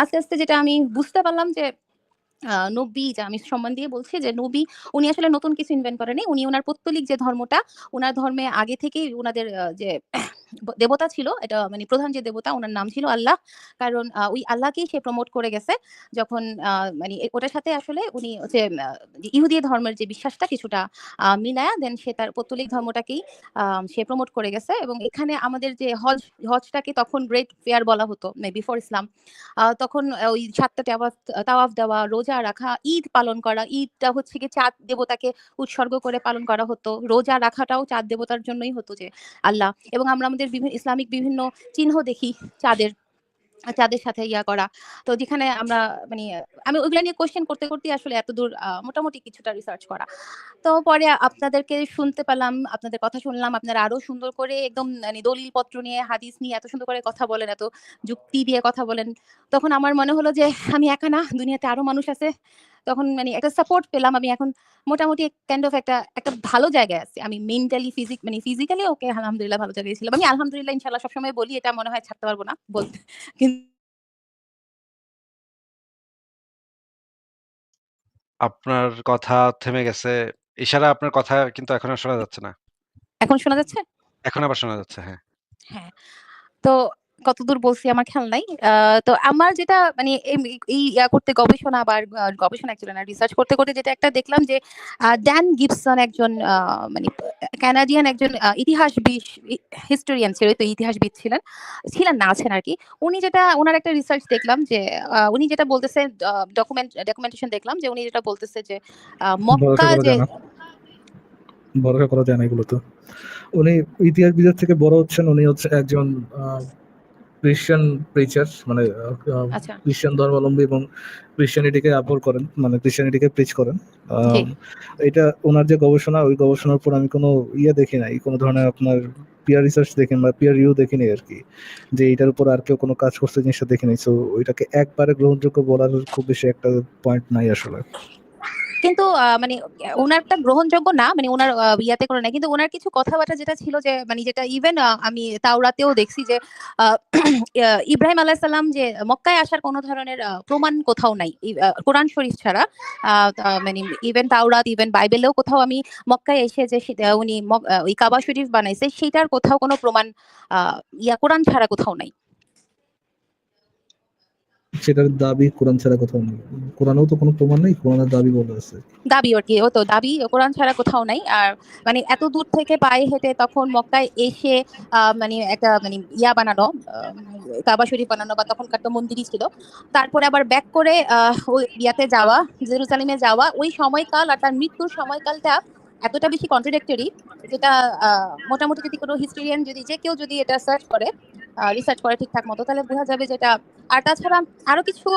আস্তে, আস্তে যেটা আমি বুঝতে পারলাম যে নবী যা আমি সম্মান দিয়ে বলছি যে নবী উনি আসলে নতুন কিছু ইনভেন্ট করেনি। উনি ওনার পৌত্তলিক যে ধর্মটা, ওনার ধর্মে আগে থেকেই ওনাদের যে দেবতা ছিল, এটা মানে প্রধান যে দেবতা ওনার নাম ছিল আল্লাহ। কারণ ওই আল্লাহকেই সে প্রমোট করে গেছে। যখন মানে ওটার সাথে আসলে উনি আ ইহুদি ধর্মের যে বিশ্বাসটা কিছুটা মিলায়া দেন সে তার পৌত্তলিক ধর্মটাকেই সে প্রমোট করে গেছে এবং এখানে আমাদের যে হজ, হজটাকে তখন গ্রেট ফেয়ার বলা হতো বিফোর ইসলাম। আ তখন ওই ৭ টা তাওয়াফ দেওয়া, রোজা রাখা, ঈদ পালন করা। ঈদটা হচ্ছে গিয়ে চাঁদ দেবতাকে উৎসর্গ করে পালন করা হতো। রোজা রাখাটাও চাঁদ দেবতার জন্যই হতো যে আল্লাহ এবং আমরা আমাদের বিভি ইসলামিক বিভিন্ন চিহ্ন দেখি চাঁদের। চাঁদের সাথে ইয়া করা। তো যেখানে আমরা মানে আমি ওইগুলা নিয়ে কোয়েশ্চেন করতে, করতে আসলে এতদূর মোটামুটি কিছুটা রিসার্চ করা। তো পরে আপনাদেরকে শুনতে পেলাম, আপনাদের কথা শুনলাম। আপনারা আরও সুন্দর করে একদম মানে দলিল পত্র নিয়ে, হাদিস নিয়ে এত সুন্দর করে কথা বলেন, এত যুক্তি দিয়ে কথা বলেন। তখন আমার মনে হলো যে আমি একা না, দুনিয়াতে আরও মানুষ আছে। তখন মানে একটা সাপোর্ট পেলাম। আমি এখন মোটামুটি কাইন্ড অফ একটা, একটা ভালো জায়গায় আছি। আমি মেন্টালি ফিজিক মানে ফিজিক্যালি ওকে আলহামদুলিল্লাহ ভালো জায়গায় ছিলাম। আমি আলহামদুলিল্লাহ ইনশাআল্লাহ সবসময় বলি এটা মনে হয় ছাড়তে পারব না বলতে। আপনার কথা থেমে গেছে। ইশারা আপনার কথা কিন্তু এখন আর শোনা যাচ্ছে না। এখন শোনা যাচ্ছে? এখন আবার শোনা যাচ্ছে, হ্যাঁ। হ্যাঁ। তো কতদূর বলছি আমার খেয়াল নাই। তো আমার যেটা মানে এই ইয়া করতে গবেষণা বা গবেষণা অ্যাকচুয়ালি না রিসার্চ করতে, করতে যেটা একটা দেখলাম যে ড্যান গিবসন একজন মানে কানাডিয়ান একজন ইতিহাসবিদ হিস্টোরিয়ান ছিল, তো ইতিহাসবিদ ছিলেন। ছিলেন না আছেন আরকি। উনি যেটা ওনার একটা রিসার্চ দেখলাম যে উনি যেটা বলতেছে ডকুমেন্ট ডকুমেন্টেশন দেখলাম যে উনি যেটা বলতেছে যে মক্কা যে। ভরসা করা যায় না এগুলো তো। উনি ইতিহাসবিদের থেকে বড় হচ্ছেন, উনি হচ্ছে একজন ক্রিশ্চিয়ান প্রিচার মানে আ আচ্ছা। খ্রিস্টান ধর্মাবলম্বী এবং ক্রিশ্চিয়ানিটিকে আপহোল করেন। মানে ক্রিশ্চিয়ানিটিকে প্রিচ করেন। এটা ওনার যে গবেষণা, ওই গবেষণার উপর আমি কোনো ইয়ে দেখি নাই। কোন ধরনের আপনার পিয়ার রিসার্চ দেখি বা পিয়ার রিভিউ দেখিনি আরকি। যে এটার উপর আর কেউ কোনো কাজ করছে জিনিসটা দেখি নাই। সো ওইটাকে একবারে গ্রহণযোগ্য বলার খুব বেশি একটা পয়েন্ট নাই আসলে। কিন্তু মানে উনারটা গ্রহণযোগ্য না। মানে ওনার আ ইয়াতে করে নাই। কিন্তু ওনার কিছু কথাবার্তা যেটা ছিল যে মানে যেটা ইভেন আমি তাওরাতেও দেখছি যে ইব্রাহিম আলাইহিস সালাম যে মক্কায় আসার কোন ধরনের প্রমাণ কোথাও নাই। কোরআন শরীফ ছাড়া। মানে ইভেন তাওরাত, ইভেন বাইবেলেও কোথাও আমি মক্কায় এসে যে উনি ওই কাবা শরীফ বানাইছে সেটার কোথাও কোনো প্রমাণ ইয়া কোরআন ছাড়া কোথাও নাই। সেটার দাবি কোরআন ছাড়া কোথাও নেই। কোরআনেও তো কোনো প্রমাণ নেই। কোরআনের দাবি বলা আছে। দাবি আরকি ও তো দাবি কোরআন ছাড়া কোথাও নাই। আর মানে এত দূর থেকে পায়ে হেঁটে তখন মক্কায় এসে মানে একটা মানে ইয়া বানানো আ কাবা শরীফ বানানো বা তখনকার তো মন্দিরই ছিল। তারপরে আবার ব্যাক করে ওই ইয়াতে যাওয়া, জেরুজালেমে যাওয়া ওই সময়কাল আর তার মৃত্যুর সময়কালটা এতটা বেশি কন্ট্রাডিক্টরি যেটা মোটামুটি যদি কোনো হিস্টোরিয়ান যদি যে কেউ যদি এটা সার্চ করে, রিসার্চ করে ঠিকঠাক মতো তাহলে বোঝা যাবে যেটা আর তাছাড়া আরও কিছু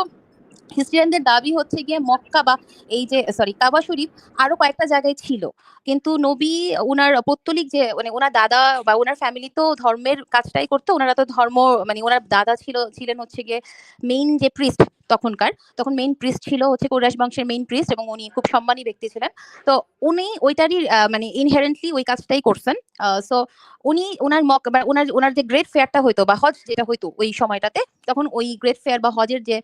হিস্টোরিয়ানদের দাবি হচ্ছে গিয়ে মক্কা বা এই যে সরি কাবা শরীফ আরও কয়েকটা জায়গায় ছিল। কিন্তু নবী ওনার পত্তলিক যে মানে ওনার দাদা বা ওনার ফ্যামিলি তো ধর্মের কাজটাই করতো। ওনারা তো ধর্ম মানে ওনার দাদা ছিল ছিলেন হচ্ছে গিয়ে মেইন যে প্রিস্ট তখনকার। তখন মেইন প্রিস্ট ছিল হচ্ছে কুরাইশ বংশের মেইন প্রিস্ট এবং উনি খুব সম্মানী ব্যক্তি ছিলেন। তো উনি ওইটারই মানে ইনহেরেন্টলি ওই কাজটাই করছেন। সো উনি ওনার মক বা ওনার ওনার যে গ্রেট ফেয়ারটা হইতো বা হজ যেটা হইতো ওই সময়টাতে তখন ওই গ্রেট ফেয়ার বা হজের যে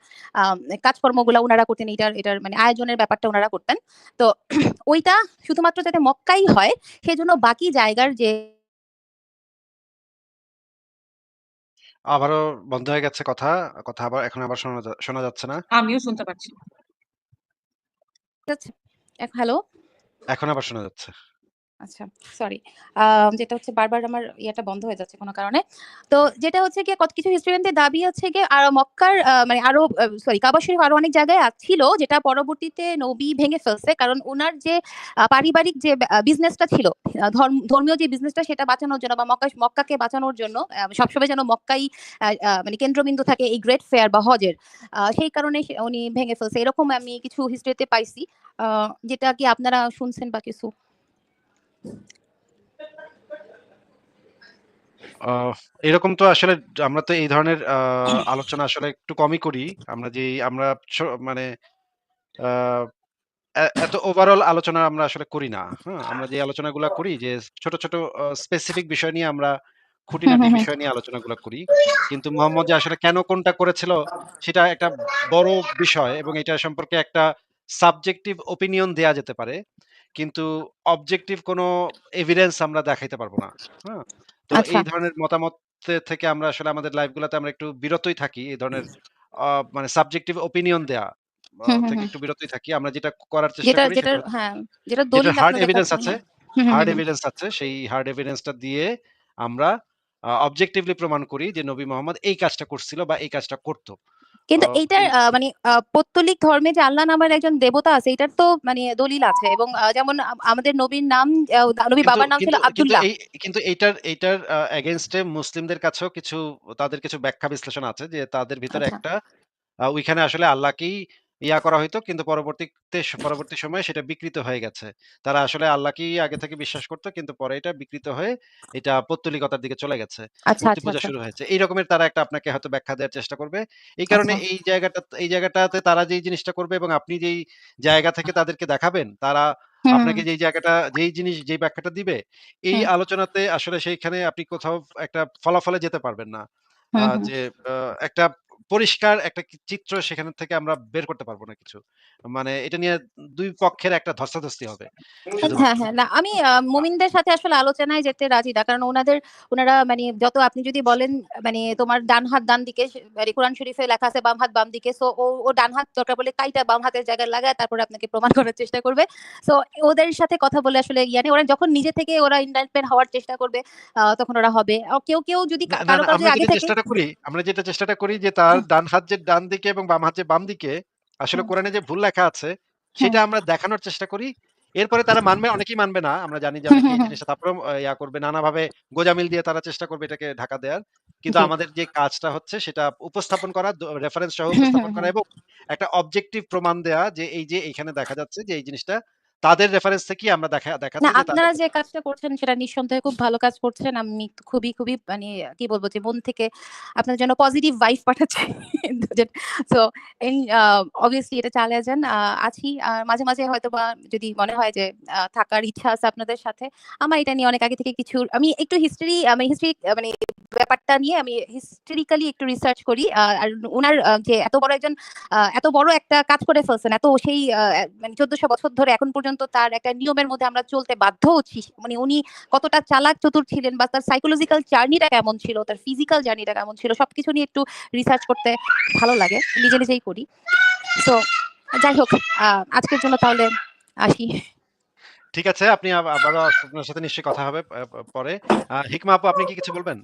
কাজকর্মগুলা উনারা করতেন এটার, এটার মানে আয়োজনের ব্যাপারটা ওনারা করতেন। তো ওইটা শুধুমাত্র যাতে মক্কাই হয় সেজন্য বাকি জায়গার যে আবারও বন্ধ হয়ে গেছে কথা। কথা আবার এখন আবার শোনা যা শোনা যাচ্ছে না। আমিও শুনতে পাচ্ছি। যাচ্ছে? এক হ্যালো? এখন আবার শোনা যাচ্ছে। আচ্ছা, সরি। যেটা হচ্ছে বারবার আমার ইয়াটা বন্ধ হয়ে যাচ্ছে কোন কারণে। তো যেটা হচ্ছে গিয়ে কত কিছু হিস্টোরিয়ানদের দাবি হচ্ছে গিয়ে আর মক্কার মানে আরও সরি কাবা শরীফ আরও অনেক জায়গায় ছিল যেটা পরবর্তীতে নবী ভেঙে ফেলছে। কারণ উনার যে পারিবারিক যে বিজনেসটা ছিল, ধর্মীয় যে বিজনেসটা সেটা বাঁচানোর জন্য বা মক্কা মক্কাকে বাঁচানোর জন্য সবসময় যেন মক্কাই মানে কেন্দ্রবিন্দু থাকে এই গ্রেট ফেয়ার বা হজের। সেই কারণে উনি ভেঙে ফেলছে। এরকম আমি কিছু হিস্ট্রিতে পাইছি। যেটা কি আপনারা শুনছেন বা কিছু? আ এরকম তো আসলে আমরা তো এই ধরনের আ আলোচনা আসলে একটু কমই করি। আমরা যে আমরা মানে এ এত ওভারঅল আলোচনা আমরা আসলে করি না। হ্যাঁ? আমরা যে আলোচনাগুলা করি যে ছোট, ছোট স্পেসিফিক বিষয় নিয়ে আমরা খুঁটিনাটি হুম, হুম। বিষয় নিয়ে আলোচনাগুলা করি। কিন্তু মোহাম্মদ যে আসলে কেন কোনটা করেছিল সেটা একটা বড় বিষয় এবং এটা সম্পর্কে একটা সাবজেক্টিভ ওপিনিয়ন দেয়া যেতে পারে। কিন্তু অবজেক্টিভ কোনো এভিডেন্স আমরা দেখাইতে পারব না। হ্যাঁ? তো আচ্ছা। এই ধরনের মতামত থেকে আমরা আসলে আমাদের লাইফ গুলাতে আমরা একটু বিরতই থাকি। এই ধরনের মানে সাবজেক্টিভ ওপিনিয়ন দেয়া থেকে একটু বিরতই থাকি। আমরা যেটা করার চেষ্টা করি সেটা যেটার হচ্ছে হ্যাঁ, যেটা দলিল হার্ড এভিডেন্স আছে হার্ড। এভিডেন্স আছে। সেই হার্ড এভিডেন্সটা দিয়ে আমরা অবজেক্টিভলি প্রমাণ করি যে নবী মোহাম্মদ এই কাজটা করছিল বা এই কাজটা করত। কিন্তু এইটার মানে পত্তলিক ধর্মে যে আল্লাহ নামের একজন দেবতা আছে এটার তো মানে দলিল আছে এবং যেমন আমাদের নবীর নাম নবী বাবার নাম ছিল আব্দুল্লাহ। কিন্তু এইটার এইটার এগেইনস্টে এগেইনস্ট মুসলিমদের কাছেও কিছু তাদের কিছু ব্যাখ্যা বিশ্লেষণ আছে যে তাদের ভিতরে আচ্ছা। একটা ওইখানে আসলে আল্লাহকেই ইয়া করা হইতো কিন্তু পরবর্তীতে পরবর্তী সময়ে সেটা বিকৃত হয়ে গেছে। তারা আসলে আল্লাহকেই আগে থেকে বিশ্বাস করত কিন্তু পরে এটা বিকৃত হয়ে এটা পৌত্তলিকতার দিকে চলে গেছে। আচ্ছা, মূর্তি আচ্ছা, পূজা আচ্ছা। শুরু হয়েছে। এই রকমের তারা একটা আপনাকে হয়তো ব্যাখ্যা দেওয়ার চেষ্টা করবে। এই কারণে। এই জায়গাটা এই জায়গাটাতে তারা যেই জিনিসটা করবে এবং আপনি যেই জায়গা থেকে তাদেরকে দেখাবেন, তারা আপনাকে। যেই জায়গাটা যেই জিনিস যেই ব্যাখ্যাটা দিবে, এই আলোচনাতে আসলে সেইখানে আপনি কোথাও একটা ফলাফলে যেতে পারবেন না। যে একটা পরিষ্কার একটা চিত্র সেখান থেকে আমরা বের করতে পারব না কিছু। মানে এটা নিয়ে ২ পক্ষের একটা ধস্তাধস্তি হবে হ্যাঁ, হ্যাঁ। না আমি মুমিনদের সাথে আসলে আলোচনায় যেতে রাজি না। কারণ উনাদের উনারা মানে যত আপনি যদি বলেন মানে তোমার ডান হাত ডান দিকে মানে কোরআন শরীফে লেখা আছে বাম হাত বাম দিকে। সো ও, ও ডান হাত দরকার পড়লে কাইটা বাম হাতের জায়গায় লাগায় তারপরে আপনাকে প্রমাণ করার চেষ্টা করবে। সো ওদের সাথে কথা বলে আসলে ইয়া নেই। ওরা যখন নিজে থেকে ওরা এনলাইটমেন্ট হওয়ার চেষ্টা করবে তখন ওরা হবে। কেউ, কেউ যদি কারও, কারও আমরা আগে যেটা থেকে চেষ্টাটা করি আমরা যেটা চেষ্টাটা করি যে তার ডান হাত যে ডান দিকে এবং বাম হাত যে বাম দিকে আসলে কোরআনে যে ভুল লেখা আছে সেটা আমরা দেখানোর চেষ্টা করি। এরপরে তারা মানবে অনেকেই মানবে না। আমরা জানি যে অনেকে এই জিনিসটা তারপরেও আ ইয়া করবে নানাভাবে গোজামিল দিয়ে তারা চেষ্টা করবে এটাকে ঢাকা দেওয়ার। কিন্তু আমাদের যে কাজটা হচ্ছে সেটা উপস্থাপন করা রেফারেন্স সহ উপস্থাপন করা এবং একটা অবজেক্টিভ প্রমাণ দেয়া যে এই যে এখানে দেখা যাচ্ছে যে এই জিনিসটা তাদের রেফারেন্স থেকেই আমরা দেখা দেখা না আপনারা যে কাজটা করছেন সেটা নিঃসন্দেহে খুব ভালো কাজ করছেন। আমি খুবই, খুবই মানে কি বলব যে মন থেকে আপনার জন্য পজিটিভ ভাইব পাঠাচ্ছি। সো আ obviously এটা চালিয়ে যান। আছি। আর মাঝে, মাঝে হয়তোবা যদি মনে হয় যে থাকার ইচ্ছা আছে আপনাদের সাথে। আমার এটা নিয়ে অনেক আগে থেকে কিছু আমি একটু হিস্ট্রি আমি হিস্ট্রি মানে ব্যাপারটা নিয়ে আমি হিস্ট্রিক্যালি একটু রিসার্চ করি। আর উনার আ যে এত বড় একজন এত বড় একটা কাজ করে ফেলছেন। এত সেই মানে চোদ্দশো বছর ধরে এখন পর্যন্ত তার একটা নিয়মের মধ্যে আমরা চলতে বাধ্য হচ্ছি। মানে উনি কতটা চালাক চতুর ছিলেন বা তার সাইকোলজিক্যাল জার্নিটা কেমন ছিল, তার ফিজিক্যাল জার্নিটা কেমন ছিল সবকিছু নিয়ে একটু রিসার্চ করতে ভালো লাগে। নিজে, নিজেই করি। সো যাই হোক আজকের জন্য তাহলে আসি। ঠিক আছে। আপনি আবারও আপনার সাথে নিশ্চয়ই কথা হবে পরে। হিকমা আপু আপনি কি কিছু বলবেন?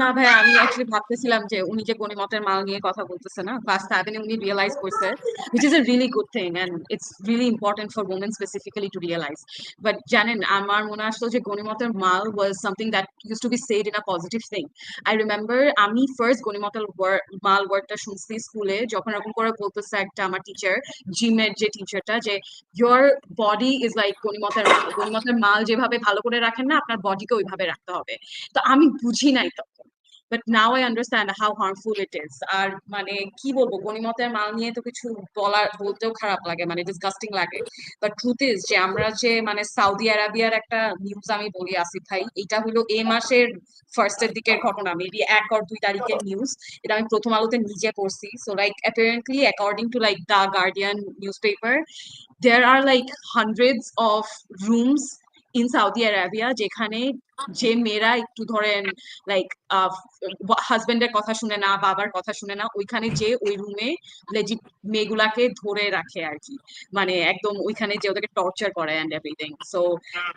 না ভাইয়া আমি অ্যাকচুয়ালি ভাবতেছিলাম যে উনি যে গনিমতের মাল নিয়ে কথা বলতেছে না, 7 এ উনি রিয়েলাইজ করছে which is a really good thing and it's really important for women specifically to realize. But জানেন আমার মনে আসলো যে গনিমতের মাল was something that used to be said in a positive thing. I remember আমি ফার্স্ট গনিমতের war মাল ওয়ার্ডটা শুনছি স্কুলে যখন এরকম করে বলতেছে একটা আমার টিচার, জিমের যে টিচারটা যে your body is like গনিমতের মাল। গনিমতের মাল যেভাবে ভালো করে রাখেন না আপনার বডিকে ওইভাবে রাখতে হবে। তো আমি বুঝি নাই তখন। But now I understand how harmful it is. আর মানে কি বলব গনিমতের মাল নিয়ে তো কিছু বলার বলতেও খারাপ লাগে মানে ডিসগাস্টিং লাগে। বাট ট্রুথ ইস যে আমরা যে মানে সৌদি আরাবিয়ার একটা নিউজ আমি বলি আসিফ ভাই, এটা হলো এ মাসের ফার্স্ট এর দিকের ঘটনা। মেবি ১ অর ২ তারিখের নিউজ। এটা আমি প্রথম আলোতে নিজে পড়ছি। So like apparently according to like the Guardian newspaper, there are like hundreds of rooms in Saudi Arabia যেখানে যে মেয়েরা একটু ধরেন লাইক আ হাসব্যান্ডের কথা শুনে না, বাবার কথা শুনে না, ওইখানে যেয়ে ওই রুমে মেয়েগুলাকে ধরে রাখে আর কি মানে একদম ওইখানে যে ওদেরকে টর্চার করে অ্যান্ড এভরিথিং। সো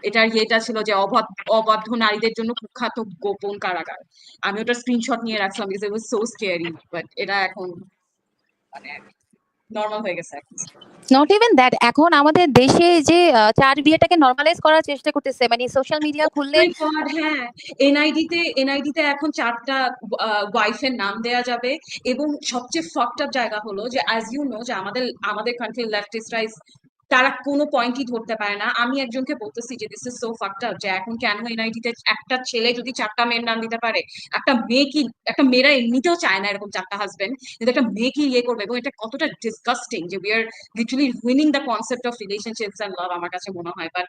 এটার ইয়েটা ছিল যে অবাধ অবাধ্য নারীদের জন্য কুখ্যাত গোপন কারাগার। আমি ওটার স্ক্রিনশট নিয়ে রাখছিলাম because it was so scary but এটা এখন মানে নরমাল হয়ে গেছে এখন। নট ইভেন দ্যাট এখন আমাদের দেশে যে চার বিয়েটাকে নর্মালাইজ করার চেষ্টা করতেছে। মানে সোশ্যাল মিডিয়া Oh খুললে হ্যাঁ। এনআইডি তে এনআইডি তে এখন চারটা ওয়াইফের নাম দেয়া যাবে এবং সবচেয়ে fucked আপ জায়গা হলো যে অ্যাজ ইউ নো যে আমাদের আমাদের কান্ট্রি লেফটিস্টরা ইস তারা কোনো পয়েন্টই ধরতে পারে না। আমি একজনকে বলতেছি যে দিস ইজ সো up যে এখন কেন এনআইটিতে একটা ছেলে যদি চারটা মেয়ের নাম দিতে পারে, একটা মেয়ে কি একটা মেয়েরা এমনিতেও চায় না এরকম চারটা হাজবেন্ড কিন্তু একটা মেয়ে কি ইয়ে করবে এবং এটা কতটা ডিসগাস্টিং যে we are literally winning the concept of relationships and love আমার কাছে মনে হয়। বাট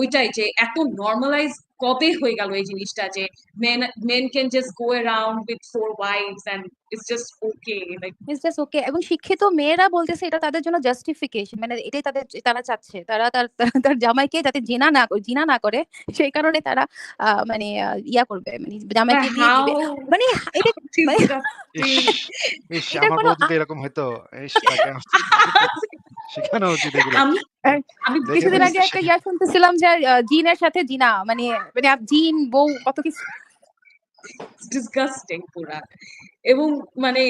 ওইটাই যে এত নরমালাইজ কবে হয়ে গেল এই জিনিসটা যে men men can just go around with four wives and it's just okay like it's just okay এবং শিক্ষিত মেয়েরা বলতেছে এটা তাদের জন্য জাস্টিফিকেশন মানে এটাই তাদের তারা চাচ্ছে। তারা তার তার- জামাইকে যাতে জিনা না করে- জিনা না করে সেই কারণে তারা আহ, মানে আহ, ইয়া করবে মানে জামাইকে দিয়ে দিবে। মানে এটা মানে এটা কোনো এরকম আমার শেখানো উচিত এগুলো। আমি আমি কিছুদিন আগে একটা ইয়া শুনতেছিলাম যে জিনের সাথে জিনা মানে মানে জিন বউ কত কিছু ডিসগাস্টিং পুরা। এবং মানে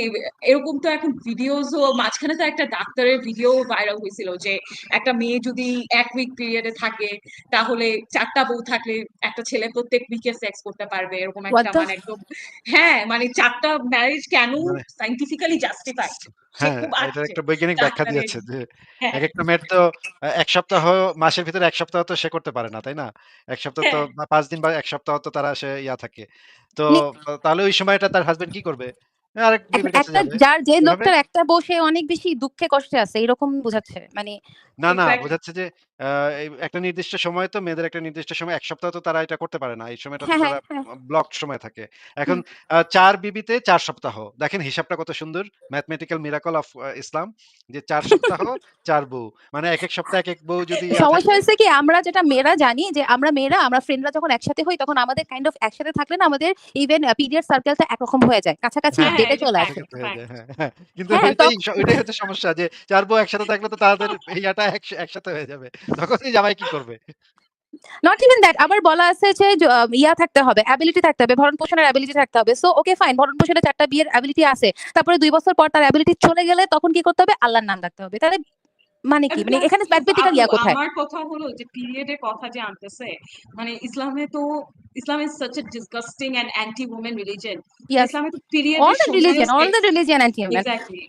এরকম তো এখন ভিডিওসও মাঝখানে তো একটা ডাক্তারের ভিডিও ভাইরাল হয়েছিল যে একটা মেয়ে যদি এক উইক পিরিয়ডে থাকে তাহলে চারটা বউ থাকলে একটা ছেলে প্রত্যেক উইকে সেক্স করতে পারবে এরকম একটা মানে একদম হ্যাঁ মানে চারটা ম্যারেজ কেন মানে- সাইন্টিফিক্যালি জাস্টিফাইড হ্যাঁ আসছে একটা বৈজ্ঞানিক ব্যাখ্যা দিয়েছে যে হ্যাঁ। এক একটা মেয়ের তো এক সপ্তাহ মাসের ভিতরে এক সপ্তাহ তো সে করতে পারে না তাই না? এক সপ্তাহ তো হ্যাঁ। পাঁচ দিন বা এক সপ্তাহ তো তারা সে ইয়া থাকে। তো তাহলে ওই সময়টা তার হাজবেন্ড কি করবে? একটা যার যে লোকটার একটা বসে অনেক বেশি দুঃখে কষ্টে আছে এরকম বোঝাচ্ছে। মানে না না বোঝাচ্ছে যে একটা নির্দিষ্ট সময় তো মেয়েদের একটা নির্দিষ্ট সময় এক সপ্তাহ তো তারা এটা করতে পারে না। এই সময়টা তো হ্যাঁ হ্যাঁ তারা হ্যাঁ ব্লক সময় থাকে। এখন চার বিবিতে চার সপ্তাহ। দেখেন হিসাবটা কত সুন্দর। ম্যাথমেটিক্যাল মিরাকল অফ ইসলাম যে চার সপ্তাহ চার বউ। মানে এক এক সপ্তাহ এক এক বউ যদি সমস্যা হয়েছে কি আমরা যেটা মেয়েরা জানি যে আমরা মেয়েরা আমরা ফ্রেন্ডরা যখন একসাথে হই তখন আমাদের কাইন্ড অফ একসাথে থাকলে না আমাদের ইভেন পিরিয়ড সার্কেলটা একরকম হয়ে যায়। কাছাকাছি হ্যাঁ ডেটে চলে আসে। হয়ে হ্যাঁ হ্যাঁ। কিন্তু হ্যাঁ ওইটাই হচ্ছে সমস্যা যে চার বউ একসাথে থাকলে তো তাদের ইয়াটা একসাথে হয়ে যাবে। তখন জামাই কি করবে? নট ইভেন দ্যাট আবার বলা আছে যে ইয়া থাকতে হবে অ্যাবিলিটি থাকতে হবে ভরণ পোষণের অ্যাবিলিটি থাকতে হবে। সো ওকে ফাইন ভরণ পোষণের চারটা বিয়ের অ্যাবিলিটি আছে। তারপরে দুই বছর পর তার অ্যাবিলিটি চলে গেলে তখন কি করতে হবে? আল্লাহর নাম রাখতে হবে। তাহলে মানে কি? মানে এখানে কিন্তু ম্যাথমেটিক্যাল আপু ইয়া কোথায়? আমার কথা হলো যে পিরিয়ডের কথা যে আনতেছে মানে ইসলামে তো Islam is such a disgusting and anti women religion yes ইসলামে তো অল পিরিয়ডের the religion all the religion anti exactly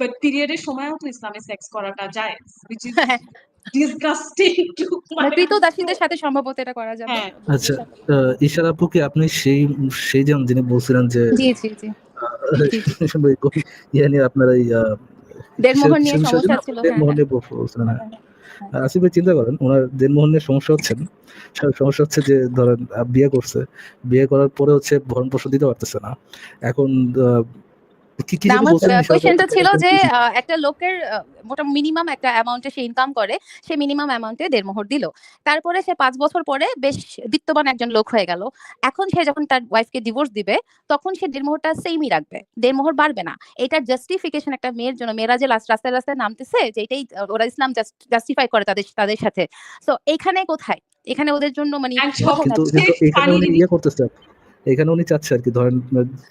but পিরিয়ডের সময়ও তো ইসলামে সেক্স করাটা যায় which is to মানে দাসীদের সাথে সম্ভবত এটা করা যাবে। হ্যাঁ। আচ্ছা ঈশার আপু কি আপনি সেই সেই জন যিনি বলছিলেন যে জি জি জি। আহ, ইয়ে নিয়ে আপনার এই নিয়ে সমস্যা ছিল হ্যাঁ নিয়ে বলছিলেন হ্যাঁ। হ্যাঁ। আসিফ ভাই চিন্তা করেন ওনার দেড়মোহর নিয়ে সমস্যা হচ্ছে সমস্যা হচ্ছে যে ধরেন আহ, বিয়ে করছে। বিয়ে করার পরে হচ্ছে ভরণ পোষণ দিতে পারতেছে না। এখন আহ, কি কি না যেন আমার বলছিলেন ঈশা ছিল যে আহ, একটা লোকের মোটামুটি মিনিমাম একটা অ্যামাউন্টে সে ইনকাম করে সে মিনিমাম অ্যামাউন্টে দেড়মোহর দিল। তারপরে সে পাঁচ বছর পরে বেশ বিত্তবান একজন লোক হয়ে গেল। এখন সে যখন তার ওয়াইফকে ডিভোর্স দিবে তখন সে দেড়মোহরটা সেমই রাখবে দেড়মোহর বাড়বে না। এটার জাস্টিফিকেশন একটা মেয়ের জন্য মেয়েরা যে লাস্ট রাস্তায় রাস্তায় নামতেছে যে এটাই ওরা ইসলাম জাস্টিফাই করে তাদের তাদের সাথে। তো এখানে কোথায়? এখানে ওদের জন্য মানে করতেছে। এখানে উনি চাচ্ছে আর কি ধরেন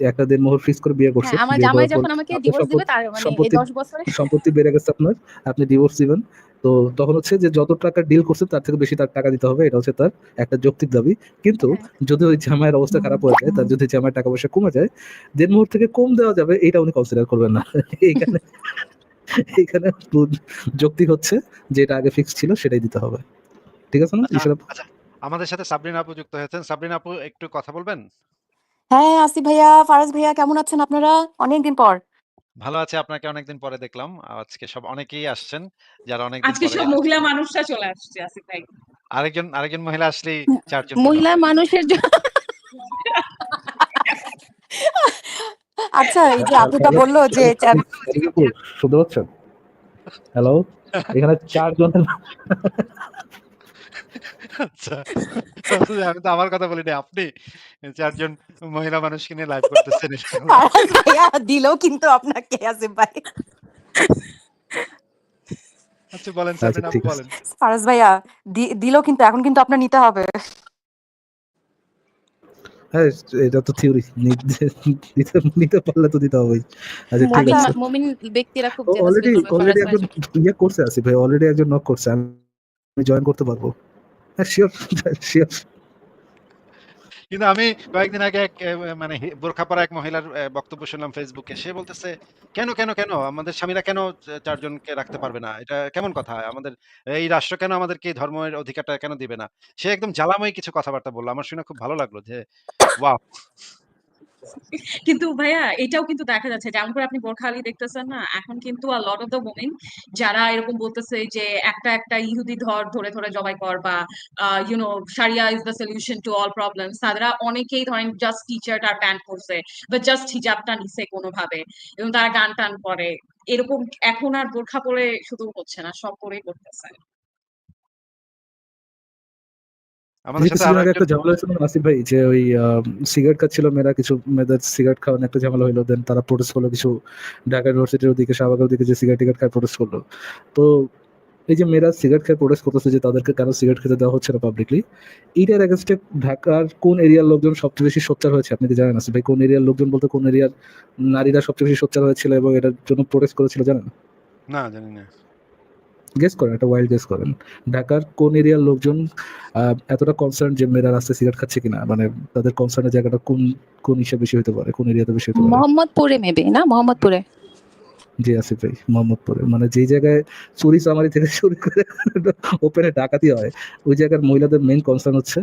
একটা দেড়মোহর ফিক্স করে বিয়ে করছে হ্যাঁ আমার জামাই যখন আমাকে ডিভোর্স দিবে সম্পত্তি- তার মানে এই সম্পত্তি দশ বছরে। সম্পত্তি বেড়ে গেছে আপনার আপনি ডিভোর্স দিবেন। তো তখন হচ্ছে যে যত টাকা ডিল করছে তার থেকে বেশি তার টাকা দিতে হবে এটা হচ্ছে তার একটা যৌক্তিক দাবি। কিন্তু হ্যাঁ। যদি ওই জামাইয়ের অবস্থা খারাপ হয়ে যায় তার যদি জামাইয়ের টাকা পয়সা কমে যায় দেড় মুহূর্ত থেকে কম দেওয়া যাবে এটা উনি কনসিডার করবেন না। এইখানে এইখানে যৌক্তিক হচ্ছে যেটা আগে ফিক্স ছিল সেটাই দিতে হবে। ঠিক আছে না? আচ্ছা, আচ্ছা আমাদের সাথে সাবরিনা আপু যুক্ত হয়েছেন। সাবরিনা আপু একটু কথা বলবেন? হ্যাঁ আসিফ ভাইয়া ফারাজ ভাইয়া কেমন আছেন আপনারা? অনেকদিন পর। ভালো আছে আপনাকে অনেকদিন পরে দেখলাম। আজকে সব অনেকেই আসছেন যারা অনেকদিন আজকে সব মহিলা মানুষরা চলে আসছে আসিফ ভাই। আরেকজন আরেকজন মহিলা আসলে চারজন মহিলা। মানুষের জন্য আচ্ছা এই যে আপুটা বলল যে শুনতে পাচ্ছেন? হ্যালো? এখানে চারজনের আচ্ছা। আমি তো আমার কথা বলিনি আপনি চারজন মহিলা মানুষকে নিয়ে লাইভ করতেছেন কিন্তু আপনাকে আসিফ ভাই। আচ্ছা বলেন আচ্ছা, আছে। বলেন। ফারাজ ভাইয়া দিলো কিন্তু এখন কিন্তু আপনার নিতে হবে। হ্যাঁ এটা তো থিওরি নিতে নিতে পারলে তো দিতে হবেই। আচ্ছা ঠিক আছে। মুমিন ব্যক্তিরা খুব অলরেডি অলরেডি একজন ইয়ে করছে আসি ভাই অলরেডি একজন নক করছে। আমি জয়েন করতে পারব। শিওর শিওর কিন্তু আমি কয়েকদিন আগে এক মানে বোরখাপাড়া বোরখা এক মহিলার বক্তব্য শুনলাম ফেসবুকে। সে বলতেছে, কেন কেন কেন? আমাদের স্বামীরা কেন চারজনকে রাখতে পারবে না? এটা কেমন কথা? আমাদের, এই রাষ্ট্র কেন আমাদেরকে ধর্মের অধিকারটা কেন দিবে না? সে একদম জ্বালাময় কিছু কথাবার্তা বলল। আমার শুনে খুব ভালো লাগল যে, ওয়াও! কিন্তু ভাইয়া, এটাও কিন্তু দেখা যাচ্ছে যেমন করে আপনি বোরখা আলী দেখতেছেন না, এখন কিন্তু a lot of the women যারা এরকম বলতেছে যে একটা একটা ইহুদি ধর ধরে ধরে জবাই কর বা you know sharia is the solution to all problems তারা অনেকেই ধরেন জাস্ট টি শার্ট আর প্যান্ট পরছে বা জাস্ট হিজাবটা নিছে কোনোভাবে এবং তারা গান টান করে। এরকম এখন আর বোরখা পরে শুধু হচ্ছে না, সব পরেই করতেছে আমাদের সাথে আরও একটা ঝামেলা হয়েছিল আসিফ ভাই? যে ওই সিগারেট খাচ্ছিল মেয়েরা কিছু মেয়েদের সিগারেট খাওয়ানো একটা ঝামেলা হইল দেন তারা প্রোটেস্ট করল কিছু ঢাকা ইউনিভার্সিটির ওদিকে শাহবাগের ওদিকে যে সিগারেট টিগারেট খায় প্রোটেস্ট করল। তো এই যে মেয়েরা সিগারেট খেয়ে প্রোটেস্ট করতেছে যে তাদেরকে কেন সিগারেট খেতে দেওয়া হচ্ছে না পাবলিকলি এইটার এগেনস্টে ঢাকার কোন এরিয়ার লোকজন সবচেয়ে বেশি সোচ্চার হয়েছে? আপনি কি জানেন আসিফ ভাই? কোন এরিয়ার লোকজন বলতে কোন এরিয়ার নারীরা সবচেয়ে বেশি সোচ্চার হয়েছিল এবং এটার জন্য প্রোটেস্ট করেছিল জানেন? না জানি না। গেস করেন একটা ওয়াইল্ড গেস করেন। ঢাকার কোন এরিয়ার লোকজন এতটা কনসার্ন যে মেয়েরা রাস্তায় সিগারেট খাচ্ছে কিনা? মানে তাদের কনসার্নের জায়গাটা কোন কোন হিসাবে বেশি হতে পারে? কোন এরিয়াতে বেশি হতে পারে? মোহাম্মদপুরে মেবি না? মোহাম্মদপুরে। জি আসিফ ভাই মোহাম্মদপুরে। মানে যেই জায়গায় চুরি চামারি থেকে শুরু করে ওপেনে ডাকাতি হয় ওই জায়গার মহিলাদের মেইন কনসার্ন হচ্ছে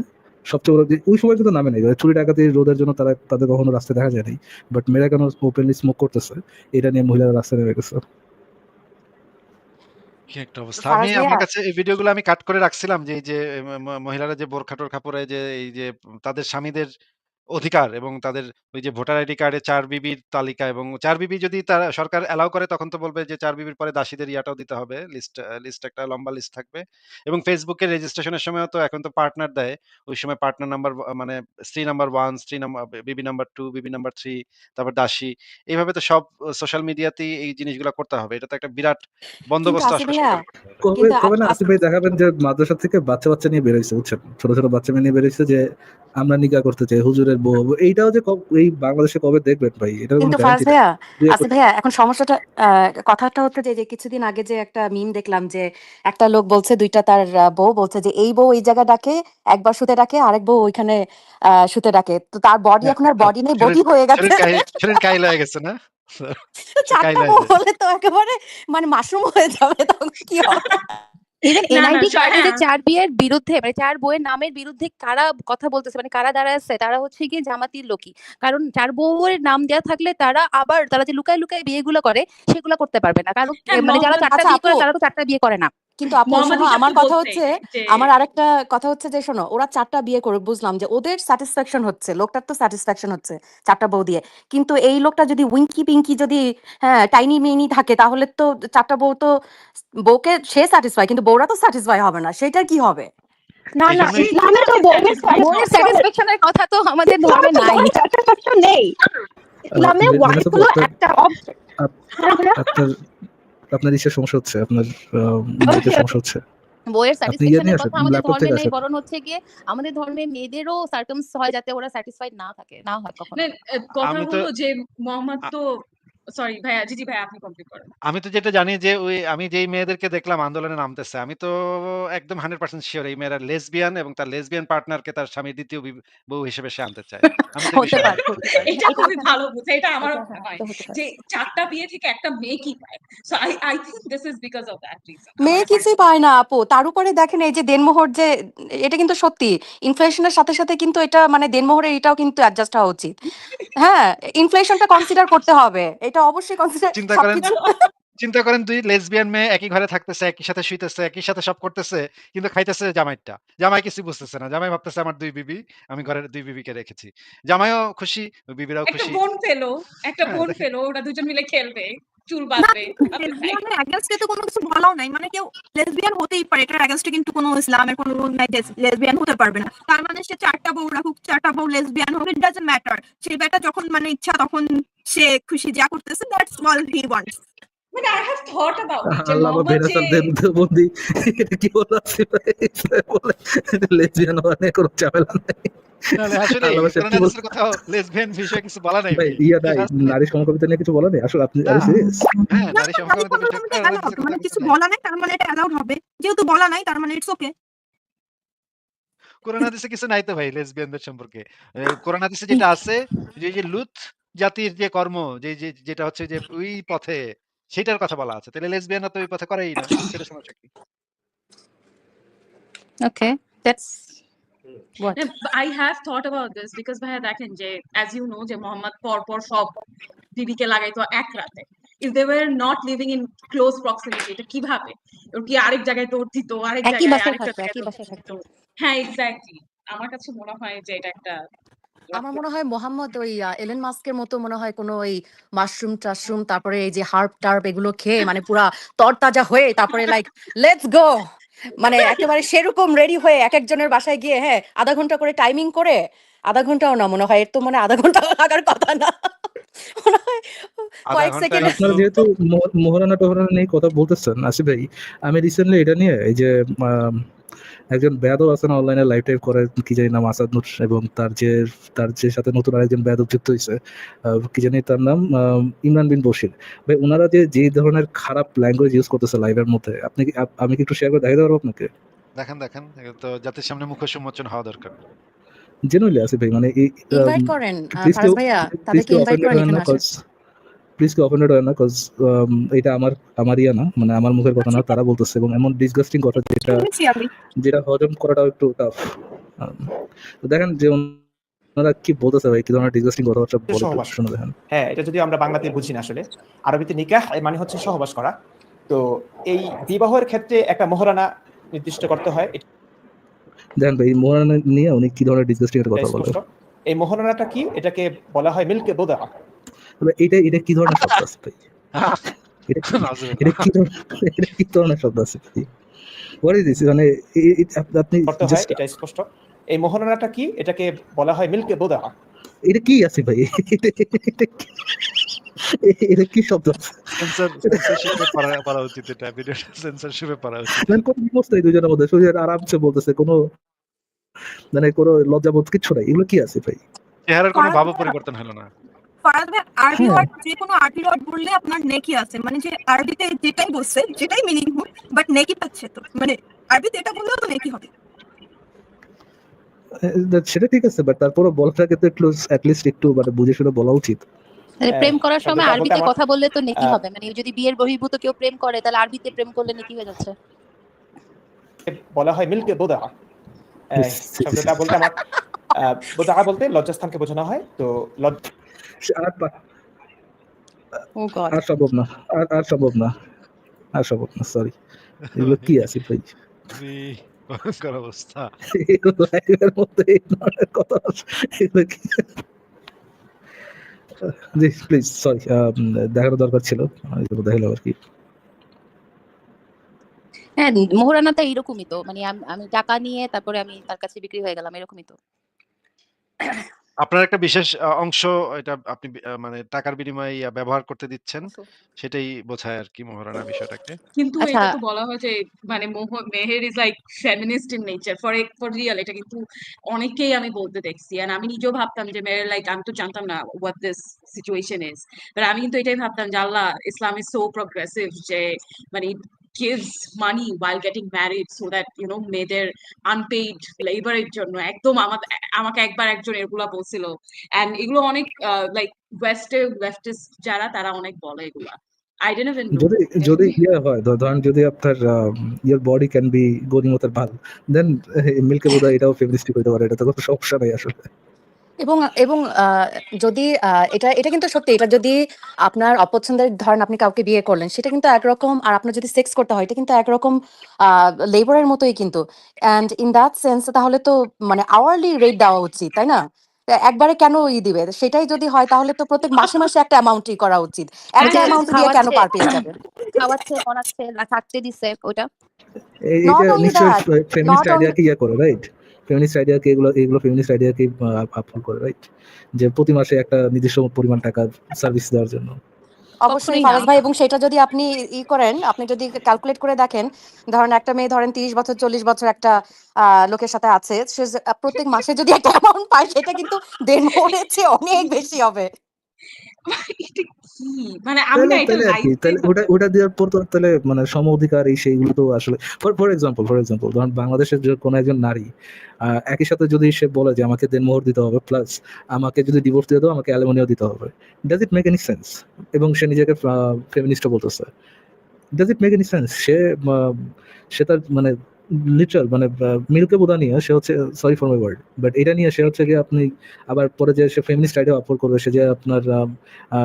সবচেয়ে বড় ওই সময় কিন্তু নামে নেই। চুরি ডাকাতি রোধের জন্য তারা তাদের কখনো রাস্তায় দেখা যায় নাই। বাট মেয়েরা কেন ওপেনলি স্মোক করতেছে? এটা নিয়ে মহিলারা রাস্তায় নেমে গেছে। কি একটা অবস্থা? আমি আপনার কাছে এই ভিডিওগুলো আমি কাট করে রাখছিলাম যে এই যে মহিলারা যে বোরখা টোরখা পরে যে এই যে তাদের স্বামীদের অধিকার এবং তাদের ওই যে ভোটার আইডি কার্ডে চার বিবির তালিকা এবং চার বিবি যদি তারা সরকার অ্যালাউ করে তখন তো বলবে যে চার বিবির পরে দাসীদের ইয়াটাও দিতে হবে। লিস্ট লিস্ট একটা লম্বা লিস্ট থাকবে। এবং ফেসবুকে রেজিস্ট্রেশনের সময় তো এখন তো পার্টনার দেয়। ওই সময় পার্টনার নাম্বার মানে স্ত্রী নাম্বার ওয়ান স্ত্রী নাম্বার বিবি নাম্বার টু বিবি নাম্বার থ্রি তারপর দাসী। এইভাবে তো সব সোশ্যাল মিডিয়াতেই এই জিনিসগুলো করতে হবে। এটা তো একটা বিরাট বন্দোবস্ত আসলে। কবে কবে না আস- দেখাবেন যে মাদ্রাসা থেকে বাচ্চা বাচ্চা নিয়ে বেরোইছে বুঝছেন? ছোট ছোট বাচ্চা মেয়ে নিয়ে বেরোইছে যে আমরা নিকা করতে চাই হুজুরের বউ হব। এইটাও যে এই বাংলাদেশে কবে দেখবেন ভাই? কোনো কিন্তু ফারাজ ভাইয়া আসিফ ভাইয়া এখন সমস্যাটা কথাটা হচ্ছে যে যে কিছুদিন আগে যে একটা মিম দেখলাম যে একটা লোক বলছে দুইটা তার বউ বলছে যে এই বউ এই জায়গা ডাকে একবার শুতে ডাকে আরেক বউ ওইখানে আহ, শুতে ডাকে। তো তার বডি এখন আর বডি নেই বডি হয়ে গেছে। শরীর শরীর হয়ে গেছে না? চারটা বউ হলে তো একেবারে মানে মাশরুম হয়ে যাবে তখন কি হবে? ইভেন এনআইডি কার্ডে চার বিয়ের বিরুদ্ধে মানে চার বউয়ের নামের বিরুদ্ধে কারা কথা বলতেছে? মানে কারা দাঁড়াচ্ছে তারা হচ্ছে গিয়ে জামাতির লোকই। কারণ চার বউয়ের নাম দেওয়া থাকলে তারা আবার তারা যে লুকায় লুকায় বিয়েগুলো করে সেগুলো করতে পারবে না। কারণ হ্যাঁ মানে যারা চারটা আচ্ছা বিয়ে করে তারা তো চারটা বিয়ে করে না। কিন্তু আপু মোহাম্মদ শোনো আমার কথা হচ্ছে আমার আরেকটা কথা হচ্ছে যে শোনো ওরা চারটা বিয়ে করে বুঝলাম যে ওদের স্যাটিসফ্যাকশন হচ্ছে লোকটার তো স্যাটিসফ্যাকশন হচ্ছে চারটা বউ দিয়ে। কিন্তু এই লোকটা যদি উইঙ্কি পিঙ্কি যদি হ্যাঁ টাইনি মিনি থাকে তাহলে তো চারটা বউ তো বউকে সে স্যাটিসফাই কিন্তু বউরা তো স্যাটিসফাই হবে না সেটার কি হবে? না না জন্যই ইসলামে তো বউয়ের বউয়ের স্যাটিসফ্যাকশনের কথা তো আমাদের ধর্মে নাই। স্যাটিসফ্যাকশন নেই। ইসলামে ওয়াইফ হলো একটা অবজেক্ট আপ- ভাইয়া আপনার ইচ্ছে ইসের সমস্যা হচ্ছে আপনার সমস্যা হচ্ছে। বইয়ের আপনি ইয়ে স্যাটিসফ্যাকশনের কথা আমাদের ধর্মে নেই হচ্ছে গিয়ে আমাদের ধর্মে মেয়েদেরও সার্কামস হয় যাতে ওরা স্যাটিসফাইড না থাকে না হয় কখনো। কথা আমি হলো যে মোহাম্মদ তো সরি ভাইয়া জি জি ভাইয়া আপনি কমপ্লিট করেন। আমি তো যেটা জানি যে ওই আমি যেই মেয়েদেরকে দেখলাম আন্দোলনে নামতেছে আমি তো একদম হান্ড্রেড পার্সেন্ট শিওর এই মেয়েরা লেসবিয়ান এবং তার লেসবিয়ান পার্টনারকে তার স্বামীর দ্বিতীয় বউ হিসেবে সে আনতে চায়। আমি তো হতে পারে এটা খুবই ভালো বুঝে এটা মনে হ্যাঁ হয় পারে। যে চারটা বিয়ে থেকে একটা মেয়ে কি পায়? So I I think this is because of that reason মেয়ে আমার কিছুই পায় না আপু। তার উপরে দেখেন এই যে দেনমোহর যে এটা কিন্তু সত্যি। ইনফ্লেশনের সাথে সাথে কিন্তু এটা মানে দেনমোহরের এটাও কিন্তু অ্যাডজাস্ট হওয়া উচিত। হ্যাঁ ইনফ্লেশনটা কনসিডার করতে হবে। এটা অবশ্যই কনসিডার চিন্তা করেন চিন্তা করেন দুই লেসবিয়ান মেয়ে একই ঘরে থাকতেছে একই সাথে শুইতেছে একই সাথে সব করতেছে কিন্তু খাইতেছে জামাইটা। জামাই কিছু বুঝতেছে না। জামাই ভাবতেছে আমার দুই বিবি আমি ঘরের দুই বিবিকে রেখেছি। জামাইও খুশি বিবিরাও খুশি। একটা বোন পেল একটা হ্যাঁ বোন পেল ওরা দুজন মিলে খেলবে। চুল বাঁধবে। তো কোনো কিছু বলাও নাই। মানে কেউ লেসবিয়ান হতেই পারে এটার অ্যাগেন্স্টে কিন্তু কোনো ইসলামের কোনো রুল নাই লেসবিয়ান হতে পারবে না। তার মানে সে চারটা বউ রাখুক চারটা বউ লেসবিয়ান হোক ইট ডাজন্ট ম্যাটার সে বেটা যখন মানে ইচ্ছা তখন সে খুশি যা করতেছে দ্যাটস অল হি ওয়ান্টস মানে I have thought about it যে আল্লাহ মোহাম্মদ যে বন্দি এটা কি বলো লেসবিয়ান হওয়া নিয়ে কোনো ঝামেলা নাই। ইয়া নারী সমকামিতা নিয়ে কিছু বলা নেই? আসলে আপনি হ্যাঁ মানে কিছু বলা নাই? তার মানে এটা অ্যালাউড হবে। যেহেতু বলা নাই তার মানে ইটস ওকে কোরআন হাদিসে কিছু নাই তো ভাই লেসবিয়ানদের সম্পর্কে। এ, কোরআন হাদিসে যেটা আছে যে যে লুত জাতির যে কর্ম যে যে যেটা হচ্ছে যে ওই পথে সেটার কথা বলা আছে। তাহলে লেসবিয়ানরা তো ওই পথে করেই না সেটা সমস্যা কি? Okay that's What? I have thought about this because ভাইয়া দেখেন যে as you know যে মোহাম্মদ পর পর সব বিবিকে লাগাইতো এক রাতে। If they were not living in close proximity এটা কীভাবে? ওর কি আরেক জায়গায় দৌড় দিত আরেক জায়গায় আরেকটা থাকতো হ্যাঁ এক্স্যাক্টলি আমার কাছে মনে হয় যে এটা একটা আমার মনে হয় মোহাম্মদ ওই এলেন মাস্কের মতো মনে হয় কোনো ওই মাশরুম টাশরুম তারপরে এই যে হার্ব টার্ব এগুলো খেয়ে মানে পুরা তরতাজা হয়ে তারপরে লাইক লেটস গো মানে একেবারে সেরকম রেডি হয়ে এক একজনের বাসায় গিয়ে হ্যাঁ আধা ঘণ্টা করে টাইমিং করে আধা ঘন্টাও না মনে হয়। এর তো মানে আধা ঘণ্টা লাগার কথা না। আধা কয়েক ঘণ্টা আপনারা যেহেতু মোহরানা টোহরানা নিয়ে কথা বলতেছেন আসিফ ভাই আমি রিসেন্টলি এটা নিয়ে এই যে একজন বেয়াদব আছে অনলাইনে লাইভ টাইপ করে কি জানি নাম আসাদ নূর এবং তার যে তার যে সাথে নতুন আরেকজন বেয়াদব যুক্ত হয়েছে কি জানি তার নাম ইমরান বিন বশির। ভাই ওনারা যে যে ধরনের খারাপ ল্যাঙ্গুয়েজ ইউজ করতেছে লাইভের মধ্যে আপনি কি আমি কি একটু শেয়ার করে দেখাতে পারব আপনাকে? দেখেন দেখেন এগুলো তো জাতির সামনে মুখোশ উন্মোচন হওয়া দরকার। জেনুইনলি আসিফ ভাই মানে এই ইনভাইট করেন প্লিজ ফারাজ ভাইয়া তাদেরকে ইনভাইট করেন এখানে আসেন। প্লিজ কি অফেন্ডেড হয় না কজ এটা আমার আমার ইয়া না মানে আমার মুখের কথা না তারা বলতেছে এবং এমন ডিসগাস্টিং কথা যেটা যেটা হজম করাটাও একটু টাফ দেখেন যে ওনারা কি বলতেছে ভাই কি ধরনের ডিসগাস্টিং কথাবার্তা বলে শুনে দেখেন। হ্যাঁ এটা যদি আমরা বাংলাতে বুঝি না আসলে আরবিতে নিকাহ মানে হচ্ছে সহবাস করা তো এই বিবাহের ক্ষেত্রে একটা মোহরানা নির্দিষ্ট করতে হয় দেখেন ভাই মোহরানা নিয়ে উনি কি ধরনের ডিসগাস্টিং এর কথা বলে এই মোহরানাটা কি? এটাকে বলা হয় মিল্কে বোদা। তবে এটা এটা কি ধরনের শব্দ আছে ভাই? এটা কি- এটা কি ধরনের এটা কি ধরনের শব্দ আছে ভাই? হোয়াট ইজ দিস মানে আপনি জাস্ট এটা স্পষ্ট। এই মোহরানাটা কি? এটাকে বলা হয় মিল্কে বোদা। এটা কি আছে ভাই? এটা এটা কি- এটা কি শব্দ আছে? সেন্সর সেন্সরশিপে পারা পারা উচিত এটা ভিডিওটা সেন্সরশিপে পারা উচিত। মানে কোনো অবস্থা এই দুজনের মধ্যে শরীর আরামসে বলতেছে কোনো মানে কোনো লজ্জাবোধ কিচ্ছু নাই। এগুলো কি আছে ভাই? চেহারার কোনো ভাব পরিবর্তন হলো না। ফারাজ ভাই আরবি হ্যাঁ। ওয়ার্ড যে কোনো আরবি ওয়ার্ড বললে আপনার নেকি আছে। মানে যে আরবিতে যেটাই বলছে যেটাই মিনিং হোক বাট নেকি পাচ্ছে তো। মানে আরবিতে এটা বললেও তো নেকি হবে। সেটা ঠিক আছে বাট তারপরে বলাটাকে তো একটু অ্যাটলিস্ট একটু মানে বুঝে শুনে বলা উচিত। মানে হ্যাঁ, প্রেম করার সময় আরবিতে কথা বললে তো নেকি হবে। মানে যদি বিয়ের বহির্ভূত কেউ প্রেম করে তাহলে আরবিতে প্রেম করলে নেকি হয়ে যাচ্ছে। বলা হয় মিল্কে বোদা শব্দটা বলতে আমার বোদা বলতে লজ্জাস্থানকে বোঝানো হয় তো আর সম্ভব না আর সম্ভব না আর সম্ভব না সরি এগুলো কি আছে ভাই? অবস্থা। কথা প্লিজ সরি দেখানো দরকার ছিল। দেখাল আর কি। হ্যাঁ মোহরানাটা এরকমই তো। মানে আমি টাকা নিয়ে তারপরে আমি তার কাছে বিক্রি হয়ে গেলাম, এরকমই তো। আপনার একটা বিশেষ অংশ এটা আপনি বি- মানে টাকার বিনিময়ে ইয়া ব্যবহার করতে দিচ্ছেন সেটাই বোঝায় আর কি মহারানা বিষয়টাকে। কিন্তু আচ্ছা। এটা তো বলা হয় যে মানে মোহ Meher is like feminist in nature for for real এটা কিন্তু অনেকেই আমি বলতে দেখছি। আর আমি নিজেও ভাবতাম যে মেহের লাইক আমি তো জানতাম না what this situation is but আমি কিন্তু এটাই ভাবতাম যে Allah Islam is so progressive যে মানে gives money while getting married so that you know মেয়েদের আনপেইড লেবারের জন্য। একদম আমার আমাকে একবার একজন এগুলা বলছিল। এন্ড এগুলো অনেক লাইক ওয়েস্টে ওয়েস্টিস্ট যারা তারা অনেক বলে এগুলা। I didn't even know. যদি যদি ইয়ে হয় ধরেন যদি আপনার ইয়ার বডি ক্যান বি গরিমতের ভালো দেন মিল্কে বোধহয় এটাও ফেমিনিস্টিক হতে পারে এটা তো কোনো সমস্যা নেই আসলে। এবং এবং আহ, যদি আহ, এটা এটা কিন্তু সত্যি এটা যদি আপনার অপছন্দের ধরেন আপনি কাউকে বিয়ে করলেন সেটা কিন্তু একরকম আর আপনার যদি সেক্স করতে হয় এটা কিন্তু একরকম লেবারের মতোই কিন্তু। অ্যান্ড ইন দ্যাট সেন্স তাহলে তো মানে আওয়ারলি রেট দেওয়া উচিত তাই না? একবারে কেন ই দিবে? সেটাই যদি হয় তাহলে তো প্রত্যেক মাসে মাসে একটা অ্যামাউন্টই করা উচিত। একটা অ্যামাউন্ট দিয়ে কেন পার পেয়ে যাবে? খাওয়াচ্ছে পড়াচ্ছে থাকতে দিচ্ছে ওটা। এই- Not এটা only নিশ্চয়ই that, ফেমিনিস্ট only- আইডিয়াকে ইয়ে করে রাইট ফেমিনিস্ট আইডিয়াকে এগুলো এগুলো ফেমিনিস্ট আইডিয়াকে আপহোল্ড করে রাইট যে প্রতি মাসে একটা নির্দিষ্ট পরিমাণ টাকা সার্ভিস দেওয়ার জন্য। অবশ্যই ফারাজ ভাই এবং সেটা যদি আপনি ই করেন আপনি যদি ক্যালকুলেট করে দেখেন ধরেন একটা মেয়ে ধরেন তিরিশ বছর চল্লিশ বছর একটা আহ, লোকের সাথে আছে সে প্রত্যেক মাসে যদি একটা অ্যামাউন্ট পায় সেটা কিন্তু দেড় মনের চেয়ে অনেক বেশি হবে। মানে আমি না এটা তাহলে আর কি লাইফ তাহলে ওটা ওটা দেওয়ার পর তো তাহলে মানে সম অধিকার এই সেইগুলো তো আসলে for for example for example ধরুন বাংলাদেশের কোনো একজন নারী আহ, একই সাথে যদি সে বলে যে আমাকে দিতে হবে প্লাস আমাকে যদি ডিভোর্স দিয়ে দাও আমাকে অ্যালুমিনিয়াম দিতে হবে does it make any sense এবং সে নিজেকে ফেমিনিস্টও বলতেছে। Does it make any sense সে সে তার মানে লিটারাল মানে মিল্কে বোধা নিয়ে সে হচ্ছে sorry for my word but এটা নিয়ে সে হচ্ছে গিয়ে আপনি আবার পরে যে সে ফেমিনিস্ট আইডিয়া আপলোড করবে, সে যে আপনার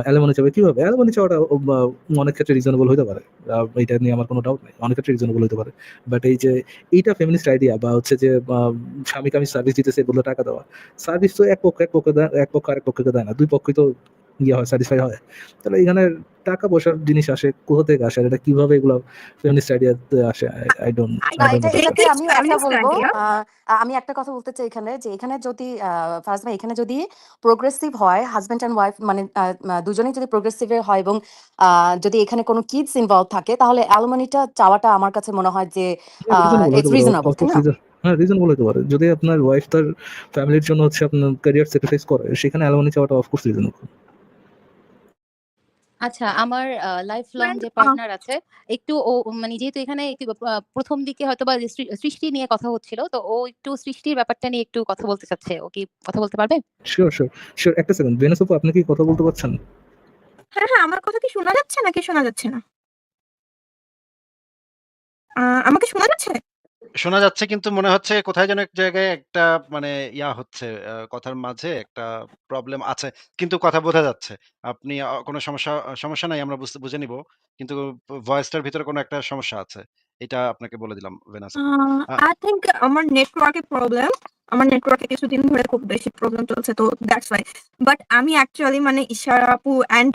অ্যালমনি চাবে কীভাবে? অ্যালমনি চাওয়াটা অনেক ক্ষেত্রে রিজনেবল হতে পারে এটা নিয়ে আমার কোনো ডাউট নেই, অনেক ক্ষেত্রে রিজনেবল হতে পারে বাট এই যে, এইটা ফেমিনিস্ট আইডিয়া বা হচ্ছে যে স্বামীকে আমি সার্ভিস দিতেছে, এগুলো টাকা দেওয়া সার্ভিস তো এক পক্ষ, এক পক্ষে এক পক্ষ আরেক পক্ষকে দেয় না, দুই পক্ষই তো ইয়ে হয় স্যাটিসফাই হয়। তাহলে এখানে টাকা পয়সার জিনিস আসে কোথা থেকে আসে এটা কীভাবে এগুলো ফেমিনিস্ট আইডিয়া আসে? আই ডোন্ট আমি একটা বলব আমি একটা কথা বলতে চাই এখানে যে এখানে যদি ফার্স্ট ভাই এখানে যদি প্রোগ্রেসিভ হয় হাজব্যান্ড অ্যান্ড ওয়াইফ মানে দুজনেই যদি প্রোগ্রেসিভ হয় এবং আহ, যদি এখানে কোনো কিডস ইনভলভ থাকে তাহলে অ্যালুমিনিটা চাওয়াটা আমার কাছে মনে হয় যে ইটস রিজনেবল তাই না? হ্যাঁ রিজনেবল হতে পারে। যদি আপনার ওয়াইফ তার ফ্যামিলির জন্য হচ্ছে আপনার ক্যারিয়ার স্যাক্রিফাইস করে সেখানে অ্যালমনি চাওয়াটা অফকোর্স রিজনেবল আচ্ছা আমার লাইফ লং যে পার্টনার আছে একটু ও মানে যেহেতু এখানে একটু প্রথম দিকে হয়তো বা সৃষ্টি নিয়ে কথা হচ্ছিল তো ও একটু সৃষ্টির ব্যাপারটা নিয়ে একটু কথা বলতে চাচ্ছে ও কি কথা বলতে পারবে? শিওর শিওর শিওর একটা সেকেন্ড ভেনাস আপু আপনি কি কথা বলতে পারছেন? হ্যাঁ হ্যাঁ আমার কথা কি শোনা যাচ্ছে নাকি শোনা যাচ্ছে না? আহ, আমাকে শোনা যাচ্ছে? শোনা যাচ্ছে কিন্তু মনে হচ্ছে কোথায় যেন এক জায়গায় একটা মানে ইয়া হচ্ছে আহ, কথার মাঝে একটা প্রবলেম আছে। কিন্তু কথা বোঝা যাচ্ছে। আপনি আহ, কোনো সমস্যা সমস্যা নাই আমরা বুঝতে বুঝে নিব। কিন্তু ভয়েসটার ভিতরে কোনো একটা সমস্যা আছে। এটা আপনাকে বলে দিলাম ভেনাস। আহ, আই থিংক আমার নেটওয়ার্কে প্রবলেম আমার নেটওয়ার্কে কিছুদিন ধরে খুব বেশি প্রবলেম চলছে, তো দ্যাটস ওয়াই বাট আমি অ্যাকচুয়ালি মানে ইশারা আপু অ্যান্ড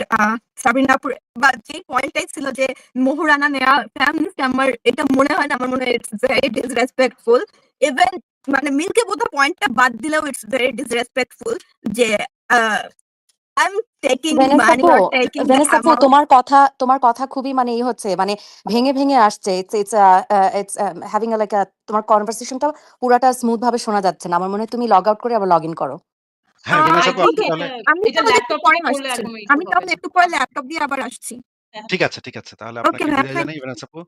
সাবিনা আপু বা যে পয়েন্টটাই ছিল যে মোহরানা নেয়া ফ্যামিলিস্ট আমার, এটা মনে হয় না, আমার মনে হয় ইট ভেরি ডিসরেসপেক্টফুল ইভেন মানে মিলকে বোধ পয়েন্টটা বাদ দিলেও ইটস ভেরি ডিসরেসপেক্টফুল যে আপু তোমার কথা তোমার কথা খুবই মানে ই হচ্ছে মানে ভেঙে ভেঙে আসছে। It's it's it's having like তোমার কনভারসেশনটা পুরাটা স্মুথ ভাবে শোনা যাচ্ছে না। আমার মনে হয় তুমি লগ আউট করে আবার লগ ইন করো। হ্যাঁ আমি তাহলে একটু পরে ল্যাপটপ দিয়ে আবার আসছি। ঠিক আছে ঠিক আছে। তাহলে আপনাকে বিদায় জানাই ভেনাস আপু।